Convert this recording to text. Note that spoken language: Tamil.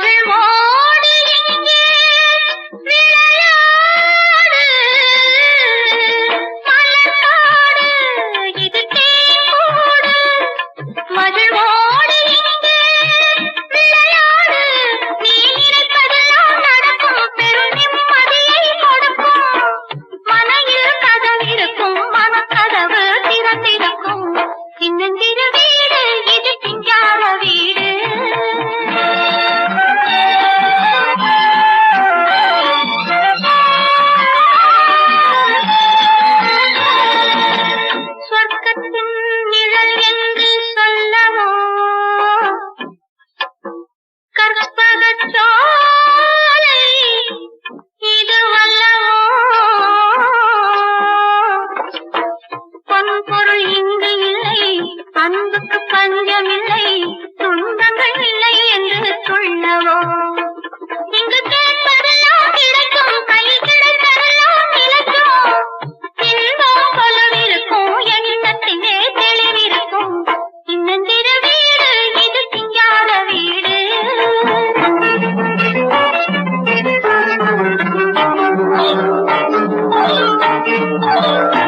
Jimmy. அன்புக்கு பஞ்சமில்லை துன்பங்கள் இல்லை என்று சொல்லவோ? இங்கு கேட்பதெல்லாம் கிடைக்கும் கை கிடைப்பதெல்லாம் கிடைக்கும் இன்பம் பலவிருக்கும் எண்ணத்திலே தெளிவிருக்கும். இன்னந்திர வீடு இது திங்காத வீடு. Thank you.